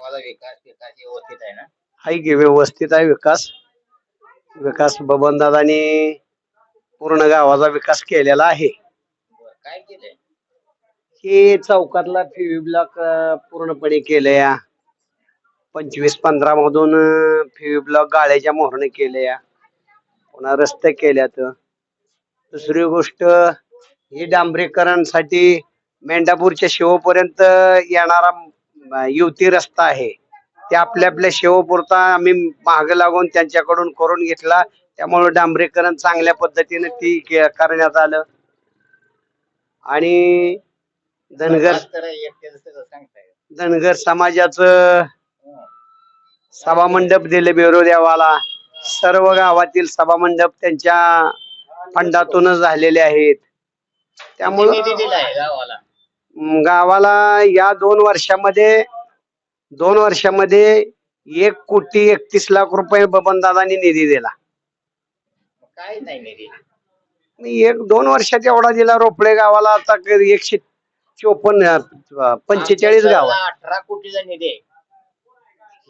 माझा विकास विकास व्यवस्थित आहे ना? आहे की व्यवस्थित आहे विकास. विकास बबनदादांनी पूर्ण गावाचा विकास केलेला आहे. बरं, काय केलंय? हे चौकातला पीव्ही ब्लॉक अं, पूर्णपणे केलंय. पंचवीस पंधरा मधून पीव्ही ब्लॉक गाळ्याच्या मोहरने केले पुन्हा रस्ते केल्यात. दुसरी गोष्ट ही डांबरीकरणसाठी मेंढापूरच्या शिवपर्यंत येणारा युवती रस्ता आहे. ते आपल्या आपल्या शेवपुरता आम्ही माग लागून त्यांच्याकडून करून घेतला. त्यामुळे डांबरीकरण चांगल्या पद्धतीने ती करण्यात आलं. आणि धनगर धनगर समाजाचं सभामंडप सभा मंडप दिले बेरोदेवाला सर्व गावातील सभा मंडप त्यांच्या फंडातूनच झालेले आहेत. त्यामुळे त्यामुळं गावाला या दोन वर्षामध्ये दोन वर्षामध्ये एक कोटी एकतीस लाख रुपये बबनदादांनी निधी दिला. काय नाही निधी? एक दोन वर्षात एवढा दिला रोपळे गावाला आता एकशे चोपन्न पंचेचाळीस गाव. अठरा कोटीचा निधी आहे.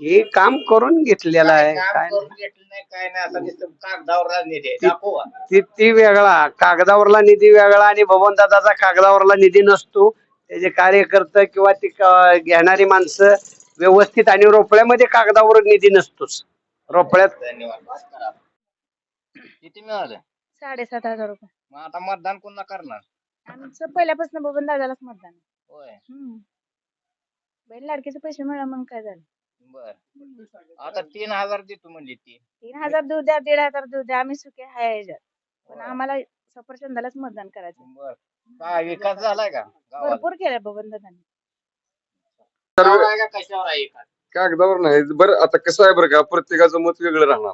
हे काम करून घेतलेलं आहे काय काय काम करून घेतलं नाही काय नाही असं नुसतं कागदावर निधी आहे. दाखवा ती ती वेगळा कागदावरला निधी वेगळा आणि भवनदादाचा कागदावरला निधी नसतो. त्याचे कार्यकर्ते किंवा ती क- घेणारी माणसं व्यवस्थित आणि रोपड्यामध्ये कागदावर निधी नसतोच. करा. किती मिळालं? साडेसात हजार रुपये. मग आता मतदान कोणला करणार? आमचं पहिल्यापासून बबन दादालाच मतदान. आहे. होय. हम्म. बैल लाडकीचे पैसे मिळाले मग काय झालं? बर. आता तीन हजार देतो म्हणली ती. तीन हजार देऊ द्या दीड हजार देऊ द्या आम्ही सुखे हाय ह्याच्यात पण होय. आम्हाला सफरचंदालाच मतदान करायचं बर. काय विकास झालाय का भरपूर केलं बबन दादाने गावाला आहे का? कशावर आहे विकास? कागदावर नाही. बरं आता कसं आहे बरं का प्रत्येकाचं मत वेगळं राहणार.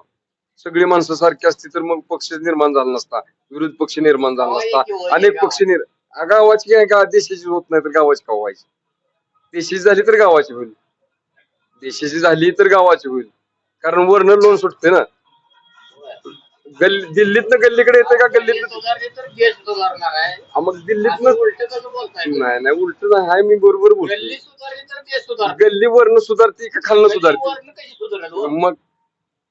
सगळी माणसं सारखी असती तर मग पक्ष निर्माण झाला नसता. विरोधी पक्ष निर्माण झाला नसता. की अनेक. पक्ष निर आ, गावाची काय का? देशाची होत नाही तर गावाची का व्हायची? देशाची झाली तर गावाची होईल. देशाची झाली तर गावाची होईल. कारण वरनं लोन सुटते ना. गल्ली दिल्लीतनं गल्लीकडे येते का? गल्ली गल्लीत मग दिल्लीतनं? नाही नाही उलट आहे मी बरोबर बोलतो गल्ली वरनं सुधारते का खालनं सुधारते? हो? मग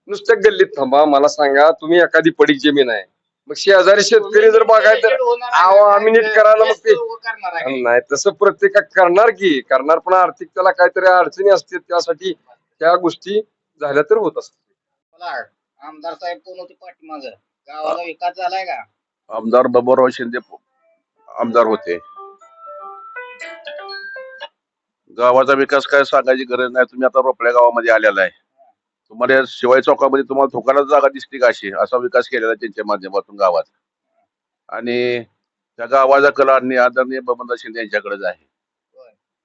नुसत्या गल्लीत थांबा. मला सांगा तुम्ही एखादी पडीक जमीन आहे. मग शेजारी शेतकरी जर बघाय तर होणार आहे, आहो, आम्ही नीट करायला मग ते. नाही तसं प्रत्येक करणार की. करणार पण आर्थिक त्याला काहीतरी अडचणी असतील त्यासाठी त्या गोष्टी झाल्या तर होत असतात. आमदार साहेब कोण होते पाठीमाग गावाला विकास झालाय का? आमदार बाबूराव शिंदे आमदार होते. गावाचा विकास काय सांगायची गरज नाही. तुम्ही आता रोपड्या गावामध्ये आलेला आहे. तुम्हाला शिवाय चौकामध्ये तुम्हाला थोकाला जागा दिसली का अशी? असा विकास केलेला आहे त्यांच्या माध्यमातून गावात. आणि त्या गावाचा कला आणि आदरणीय बबनदास शिंदे यांच्याकडेच आहे.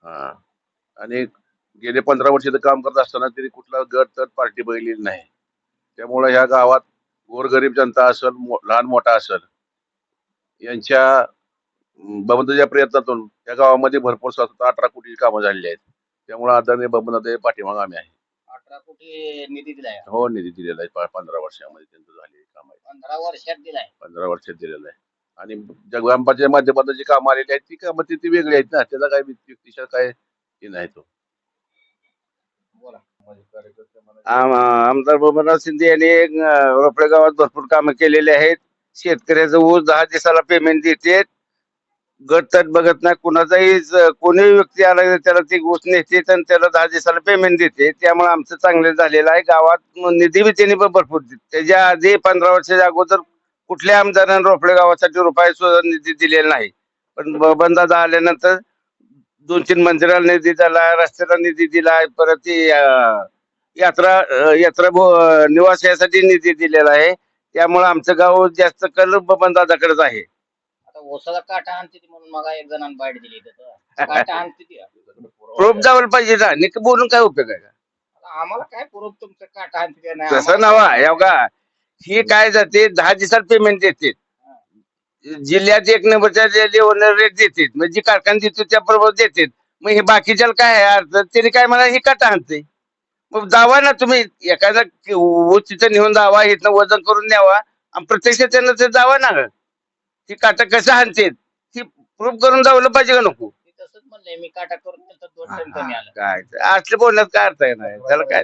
हा. आणि गेले पंधरा वर्ष काम करत असताना त्यांनी कुठला गट तर पार्टी बघितलेली नाही. त्यामुळे ह्या गावात गोरगरीब जनता असेल मो- लहान मोठा असेल यांच्या बबनदाच्या प्रयत्नातून या गावामध्ये भरपूर सात अठरा कोटी कामं झालेली आहेत. त्यामुळे आदरणीय बबनदादा पाठीमाग आम्ही आहे. अठरा कोटी निधी दिलाय. हो निधी दिलेला आहे. पंधरा वर्षामध्ये त्यांचं झालेली काम आहे पंधरा वर्षात दिलाय. पंधरा वर्षात दिलेलं आहे. आणि जगवांपाच्या माध्यमातून जी कामं आलेली आहेत ती कामं ती वेगळी आहेत ना. त्याचा काय व्यक्तिशा काय हे नाही तो. आमदार बबनराव शिंदे यांनी रोपडे गावात भरपूर कामं केलेली आहेत. शेतकऱ्याचं ऊस दहा दिवसाला पेमेंट देते. गट बघत नाही. कुणाचाही कोणीही व्यक्ती आला त्याला ती ऊस नेते आणि त्याला दहा दिवसाला पेमेंट देते. त्यामुळे आमचं चांगलं झालेलं आहे. गावात निधी बी त्यांनी पण भरपूर दिला. त्याच्या आधी पंधरा वर्षाच्या अगोदर कुठल्या आमदारानं रोपडे गावासाठी रुपये सुद्धा निधी दिलेला नाही. पण बंदा आल्यानंतर दोन तीन मंदिराला निधी दिला रस्त्याला निधी दिला परत ती यात्रा यात्रा निवास यासाठी निधी दिलेला आहे. त्यामुळे आमचं गाव जास्त कल बबनदादाकडेच आहे. आता ओसाला काटा आणते ती म्हणून एक जणांना बाईट दिली तिथं काटा आणते ती. प्रूफ जावं पाहिजे ना. निक बोलून काय उपयोग आहे? आता आम्हाला काय पुरवत तुमचं काटा आणते नाही? तसं नवा या का ही काय जाते? दहा दिवसात पेमेंट देते. जिल्ह्यात एक नंबरच्या लेवल रेट देते म्हणजे कारखाना देतो त्याबरोबर देते मग हे बाकीच्याला काय आहे अर्थ? त्याने काय मला हे काटा आणते मग दावा ना तुम्ही एखादा तिथं नेऊन दावा इथनं वजन करून न्यावा आणि प्रत्यक्ष त्यांना ते दावा ना ती काटा कसं आणते ती प्रूफ करून जावलं पाहिजे का नको? मी काटा करून काय असले बोलण्यात काय अर्थ आहे त्याला काय